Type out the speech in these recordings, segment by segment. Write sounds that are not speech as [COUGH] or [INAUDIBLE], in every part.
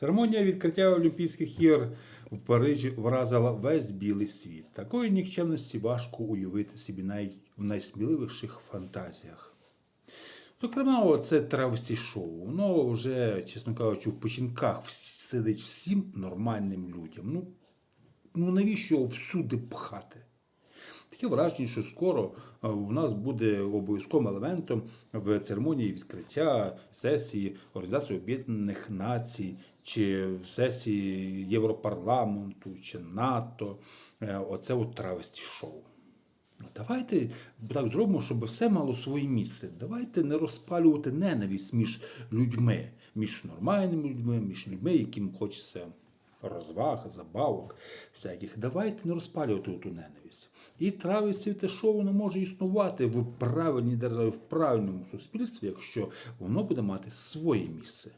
Церемонія відкриття Олімпійських ігор в Парижі вразила весь білий світ. Такої нікчемності важко уявити собі навіть в найсміливіших фантазіях. Зокрема, це травесті шоу. Воно вже, чесно кажучи, в печінках сидить всім нормальним людям. Ну, ну навіщо всюди пхати? Таке враження, що скоро е, у нас буде обов'язковим елементом в церемонії відкриття сесії Організації Об'єднаних Націй, чи сесії Європарламенту, чи НАТО. Е, Оце от травесті шоу. Ну, давайте так зробимо, щоб все мало своє місце. Давайте не розпалювати ненависть між людьми, між нормальними людьми, між людьми, яким хочеться розваг, забавок, всяких. Давайте не розпалювати ту ненависть. І травесті те шоу воно може існувати в правильній державі, в правильному суспільстві, якщо воно буде мати своє місце.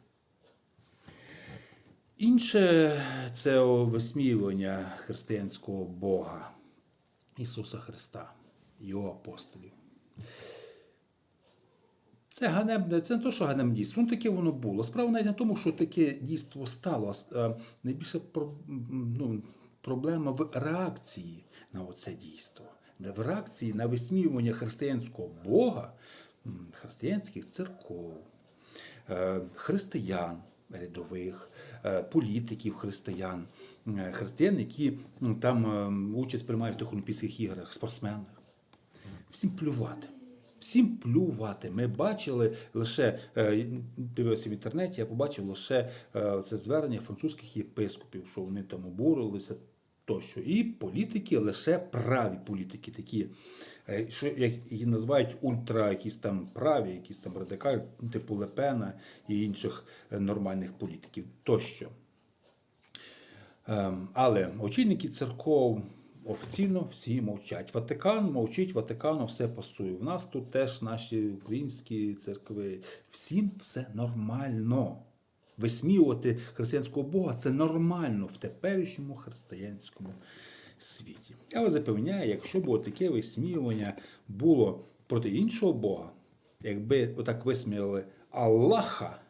Інше це висміювання християнського Бога. Ісуса Христа, Його апостолів. Це ганебне, це не то, що ганебне дійство, ну таке воно було. Справа навіть не тому, що таке дійство стало. Найбільше ну, проблема в реакції на оце дійство. В реакції на висміювання християнського Бога, християнських церков, е, християн рядових, е, політиків християн, е, християн, які там е, участь приймають в тих Олімпійських іграх, спортсменах. Всім плювати. Всім плювати. Ми бачили лише е, дивився в інтернеті, я побачив лише е, це звернення французьких єпископів, що вони там обурилися тощо. І політики, лише праві політики, такі, е, що як її називають ультра, якісь там праві, якісь там радикалі, типу Лепена і інших нормальних політиків тощо. Ем, Але очільники церков офіційно всі мовчать. Ватикан мовчить, Ватикану все пасує. В нас тут теж наші українські церкви. Всім все нормально. Висміювати християнського Бога це нормально в теперішньому християнському світі. Я вас запевняю, якщо б таке висміювання було проти іншого Бога, якби отак висміяли Аллаха,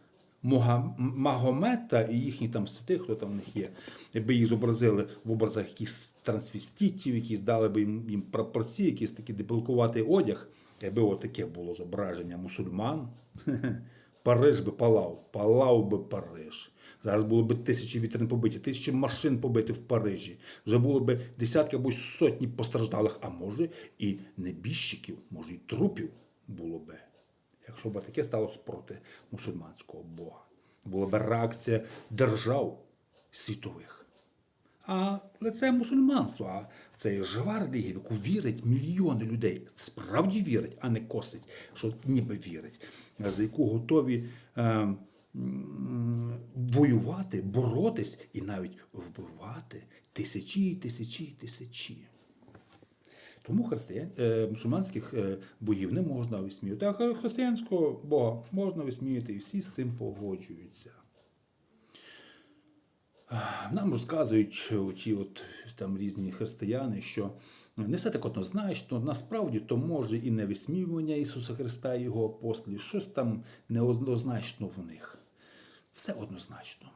Магомета і їхні там святих, хто там в них є, якби їх зобразили в образах якихось трансвеститів, якісь дали б їм, їм прапорці, якийсь такий диплокуватий одяг, якби отаке було зображення мусульман, [LAUGHS] Париж би палав, палав би Париж. Зараз було б тисячі вітрин побиті, тисячі машин побити в Парижі. Вже було б десятки або сотні постраждалих, а може і небіжчиків, може і трупів було би якщо б таке сталося проти мусульманського Бога. Була б реакція держав світових. А це мусульманство, а це жива релігія, в яку вірять мільйони людей. Справді вірять, а не косить, що ніби вірять, за яку готові е, м, воювати, боротись і навіть вбивати тисячі, і тисячі, тисячі. Тому християн, е, мусульманських е, богів не можна висміювати, а християнського Бога можна висміювати, і всі з цим погоджуються. Нам розказують ті от там різні християни, що не все так однозначно, насправді то може і не висміювання Ісуса Христа і Його апостолів, щось там неоднозначно в них. Все однозначно.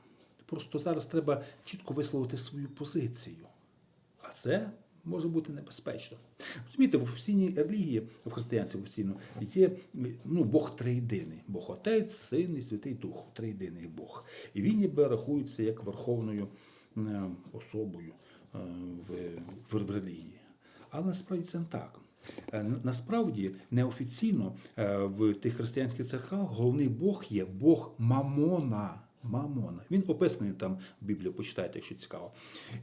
Просто зараз треба чітко висловити свою позицію. А це може бути небезпечно. Розумієте, в офіційній релігії, в християнстві офіційно, є ну, Бог триєдиний. Бог Отець, Син і Святий Дух, триєдиний Бог. І він ніби рахується як верховною е, особою е, в, релігії. Але насправді це не так. Е, Насправді неофіційно в тих християнських церквах головний Бог є Бог Мамона. Мамона. Він описаний там в Біблії, почитайте, якщо цікаво.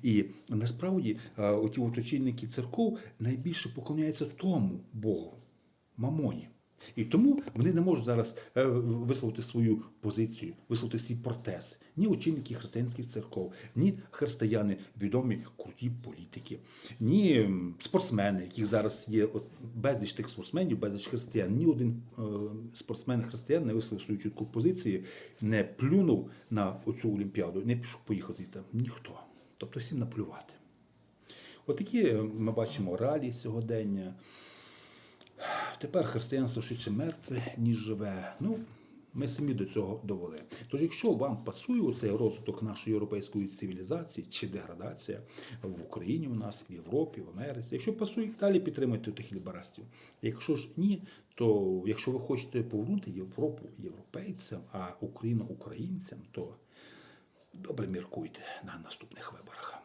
І насправді е, оті от церков найбільше поклоняються тому Богу, Мамоні. І тому вони не можуть зараз е, висловити свою позицію, висловити свій протест. Ні очільники християнських церков, ні християни, відомі круті політики, ні спортсмени, яких зараз є от, безліч тих спортсменів, безліч християн. Ні один е, спортсмен-християн не висловив свою чітку позицію, не плюнув на оцю олімпіаду, не пішов поїхав звідти. Ніхто. Тобто всім наплювати. Отакі е, ми бачимо реалії сьогодення. Тепер християнство швидше мертве, ніж живе. Ну, Ми самі до цього довели. Тож, якщо вам пасує цей розвиток нашої європейської цивілізації чи деградація в Україні у нас, в Європі, в Америці, якщо пасує, далі підтримуйте тих ліберастів. Якщо ж ні, то якщо ви хочете повернути Європу європейцям, а Україну українцям, то добре міркуйте на наступних виборах.